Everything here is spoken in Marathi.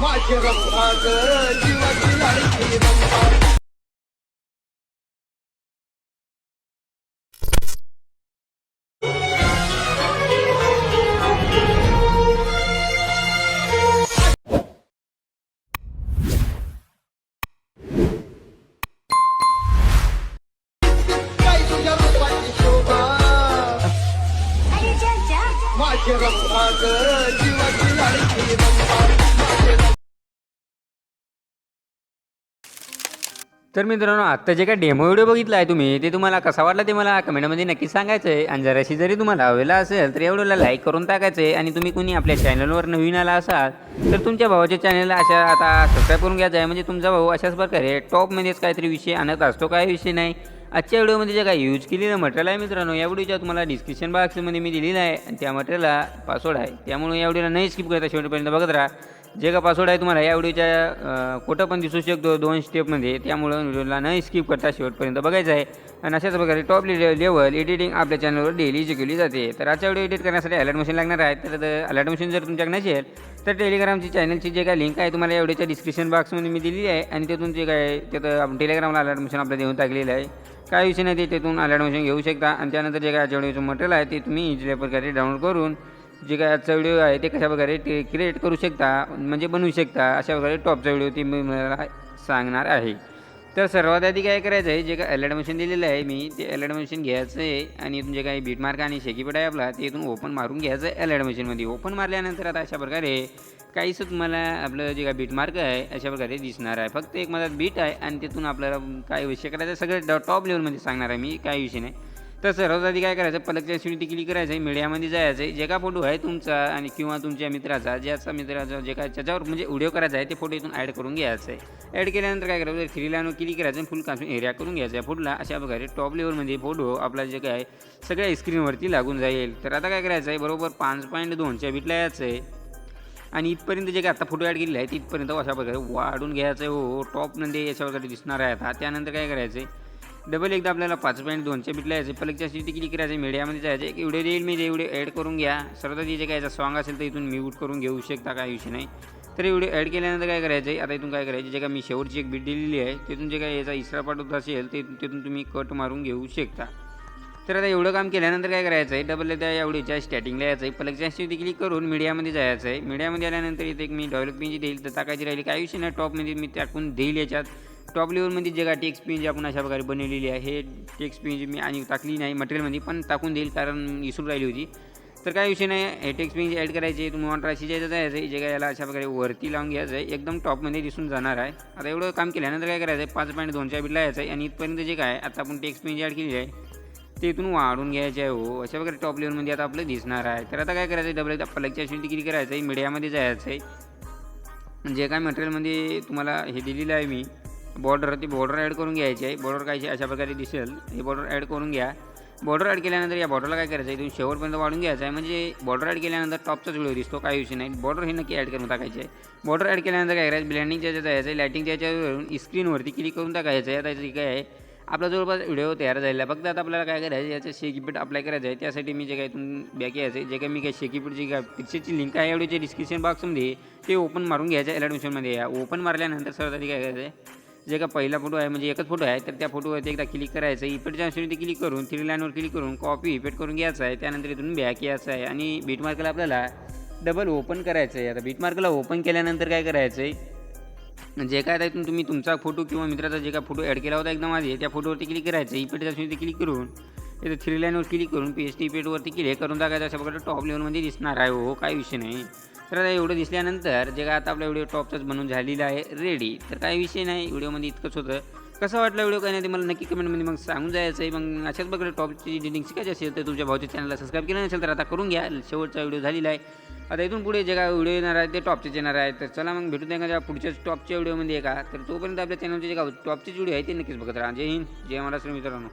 माझे रंभा ग जीवाची लाडकी रंभा काय तुझ्या रूपाची शोभा माझे रंभा ग तर मित्रांनो आत्ता जे काय डेमो व्हिडिओ बघितला आहे तुम्ही ते तुम्हाला कसा वाटला ते मला कमेंटमध्ये नक्की सांगायचं आहे आणि जराशी जरी तुम्हाला हवेला असेल तर एवढ्याला लाईक करून टाकायचं आहे आणि तुम्ही कुणी आपल्या चॅनलवर नवीन आला असाल तर तुमच्या भावाच्या चॅनलला अशा आता सबस्क्राईब करून घ्यायचं आहे म्हणजे तुमचा भाऊ अशाच प्रकारे टॉपमध्येच काहीतरी विषय आणत असतो काय विषय नाही. आजच्या व्हिडिओमध्ये जे काय यूज केलेलं मटेरियल आहे मित्रांनो या व्हिडिओच्या तुम्हाला डिस्क्रिप्शन बॉक्समध्ये मी दिलेलं आहे. आणि त्या मटेरियलला पासवर्ड आहे. त्यामुळे या व्हिडिओला नाही स्किप करता शेवटपर्यंत बघत राहा. जे का पासवर्ड आहे तुम्हाला या व्हिडिओच्या कुठं पण दिसू शकतो दोन स्टेपमध्ये त्यामुळं व्हिडिओला न स्किप करता शेवटपर्यंत बघायचं आहे. आणि अशाच प्रकारे टॉप लेवल एडिटिंग आपल्या चॅनलवर डेली शिकवली जाते. तर आजच्या व्हिडिओ एडिट करण्यासाठी अलर्ट मशीन लागणार आहे. तर अलर्ट मशीन जर तुमच्याकडे नसेल तर टेलिग्रामची चॅनलची जे काय लिंक आहे तुम्हाला या व्हिडिओच्या डिस्क्रिप्शन बॉक्समध्ये मी दिलेली आहे. आणि तिथून जे काय तिथं आपण टेलिग्रामला अलर्ट मशीन आपल्याला देऊन टाकलेलं आहे. काय विषय नाही ते तिथून अलर्ट मशीन घेऊ शकता. आणि त्यानंतर जे काय आजच्या व्हिडिओचं मटेरियल आहे ते तुम्ही इझिल्या प्रकारे डाउनलोड करून जे काय आजचा व्हिडिओ आहे ते कशा प्रकारे ते क्रिएट करू शकता म्हणजे बनवू शकता अशा प्रकारे टॉपचा व्हिडिओ ती मी मला सांगणार आहे. तर सर्वात आधी काय करायचं आहे जे काय अलर्ट मशीन दिलेलं आहे मी ते अलर्ट मशीन घ्यायचं आहे आणि इथून जे काही बीटमार्क आणि शेकीपट आहे आपला ते इथून ओपन मारून घ्यायचं आहे अलर्ट मशीनमध्ये ओपन मारल्यानंतर आता अशा प्रकारे काहीच तुम्हाला आपलं जे काय बीटमार्क आहे अशा प्रकारे दिसणार आहे. फक्त एक माझा बीट आहे आणि तिथून आपल्याला काय विषय करायचा सगळं टॉप लेवलमध्ये सांगणार आहे मी काही विषय नाही. तर सर्वात आधी काय करायचं? पलकच्या शिवणी क्लिक करायचं आहे मीडियामध्ये जायचं आहे. जे का फोटो आहे तुमचा आणि किंवा तुमच्या मित्राचा ज्याचा मित्राचा जे काय त्याच्यावर म्हणजे व्हिडिओ करायचा आहे ते फोटो इथून ॲड करून घ्यायचं आहे. ॲड केल्यानंतर काय करायचं? थ्री लाईनवर क्लिक करायचं फुल कासून एरिया करून घ्यायचा आहे. फोटोला अशा प्रकारे टॉप लेवलमध्ये फोटो आपला जे काय सगळ्या स्क्रीनवरती लागून जाईल. तर आता काय करायचं आहे? बरोबर पाच पॉईंट दोनच्या बीटला यायचं आहे. आणि इथपर्यंत जे काय आता फोटो ॲड केलेले आहे तिथपर्यंत अशा प्रकारे वाढून घ्यायचं आहे. हो, हो टॉपमध्ये याच्यावर दिसणार आहे आता. त्यानंतर काय करायचं आहे? डबल एकदा आपल्याला पाच पॉईंट दोनच्या बिटला यायचे. पलकच्या सिटी क्लिक करायचं? मीडियामध्ये जायचं. एक व्हिडिओ देईल मी ते ॲड करून घ्या. सर्वात जे काय याचा सॉंग असेल तर इथून म्यूट करून घेऊ शकता काय विषय नाही. तर व्हिडिओ ॲड केल्यानंतर काय करायचं? आहे आता इथून काय करायचं? जे काय मी शेवटची एक बीट दिलेली आहे तिथून जे काय याचा इसरा पाठवत असेल ते तिथून तुम्ही कट मारून घेऊ शकता. तर आता एवढं काम केल्यानंतर काय करायचं आहे? डबल त्या एवढीच्या स्टार्टिंगला यायचं आहे. पलकच्या स्थिती क्लिक करून मीडियामध्ये जायचं आहे? मीडियामध्ये आल्यानंतर इथे एक मी डेव्हलपमेंटची जी देईल तर टाकायची राहिली. काही विषय नाही. टॉपमध्ये मी टाकून देईल याच्यात. टॉप लेवलमध्ये जे काय टेक्स पेज आपण अशा प्रकारे बनवलेली आहे हे टेक्स्ट मी आणि टाकली नाही मटेरियलमध्ये पण टाकून देईल कारण विसरून राहिली होती. तर काय विषय नाही हे टेक्स पेज ॲड करायचे तुम्ही वन राशी जायचं जायचं आहे जे काय याला अशा प्रकारे वरती लावून घ्यायचं आहे एकदम टॉपमध्ये दिसून जाणार आहे. आता एवढं काम केल्यानंतर काय करायचं आहे पाच पॉईंट दोनच्या बिटला यायचं आहे आणि इथपर्यंत जे काय आता आपण टेक्स पेज ॲड केली आहे ते इथून वाढून घ्यायचे आहे हो. अशा प्रकारे टॉप लेवलमध्ये आता आपलं दिसणार आहे. तर आता काय करायचं आहे डबल एकदा पलकच्या शिल्टी किती करायचं आहे मीडियामध्ये जायचं आहे. जे काय मटेरियलमध्ये तुम्हाला हे दिलेलं आहे मी बॉर्डर ती बॉर्डर ॲड करून घ्यायची आहे. बॉर्डर काय अशा प्रकारे दिसेल. हे बॉर्डर ॲड करून घ्या. बॉर्डर ॲड केल्यानंतर या बॉर्डरला काय करायचं? आहे इथून शेवटपर्यंत वाढून घ्यायचं आहे. म्हणजे बॉर्डर ॲड केल्यानंतर टॉपचाच व्हिडिओ दिसतो. काही विषय नाही. बॉर्डर हे नक्की ॲड करून टाकायचे आहे. बॉर्डर ॲड केल्यानंतर काय करायचं? ब्लँडिंगच्या याच्यात जायचं आहे. लायटिंगच्या याच्यावरून स्क्रीनवरती क्लिक करून टाकायचं आहे. आता काय आहे? आपला जवळपास व्हिडिओ तयार झालेला आहे. फक्त आता आपल्याला काय करायचं याचं शेकीपीठ अप्लाय करायचं आहे. त्यासाठी मी जे काय इथून बॅक यायचं आहे. जे काय मी काय शेकीपीठची काय पिक्चरची लिंक आहे एवढीच्या डिस्क्रिप्शन बॉक्समध्ये ते ओपन मारून घ्यायचं आहे. ॲडमिशनमध्ये या. ओपन मारल्यानंतर सर आधी काय करायचं आहे? जे का पहिला फोटो आहे म्हणजे एकच फोटो आहे तर त्या फोटोवरती एकदा क्लिक करायचं आहे. इफेक्टच्या ऑप्शनवरती क्लिक करून थ्री लाईनवर क्लिक करून कॉपी इफेक्ट करून घ्यायचं आहे. त्यानंतर इथून बॅक यायचं आहे. आणि बीटमार्कला आपल्याला डबल ओपन करायचं आहे. आता बीट मार्कला ओपन केल्यानंतर काय करायचं आहे? जे काय त्यातून तुम्ही तुमचा फोटो किंवा मित्राचा जे काय फोटो ॲड केला होता एकदम आधी त्या फोटोवरती क्लिक करायचं इफेक्टच्या ऑप्शनवरती क्लिक करून इथं थ्री लाईनवर क्लिक करून पी एच टी इफेक्टवरती क्लिक करून टाकायचं अशा प्रकारे टॉप लेवलमध्ये दिसणार आहे. हो काही विषय नाही. तर आता एवढं दिसल्यानंतर जे काय आता आपला व्हिडिओ टॉपचाच बनून झालेला आहे रेडी तर काही विषय नाही. व्हिडिओमध्ये इतकंच होतं. कसं वाटलं व्हिडिओ काय नाही ते मला नक्की कमेंटमध्ये मग सांगून जायचं आहे. मग अशाच प्रकारे टॉपची एडिटिंग शिकायची असेल तर तुमच्या भाऊच्या चॅनलला सबस्क्राईब केलं नसेल तर आता करून घ्या. शेवटचा व्हिडिओ झालेला आहे. आता इथून पुढे जे काय व्हिडिओ येणार आहे ते टॉपचेच येणार आहे तर चला मग भेटू द्या का पुढच्याच टॉपच्या व्हिडिओमध्ये का तर तोपर्यंत आपल्या चॅनलचे जे काय टॉपचेच व्हिडिओ आहे ते नक्कीच बघत राहा. जय हिंद जय महाराष्ट्र मित्रांनो.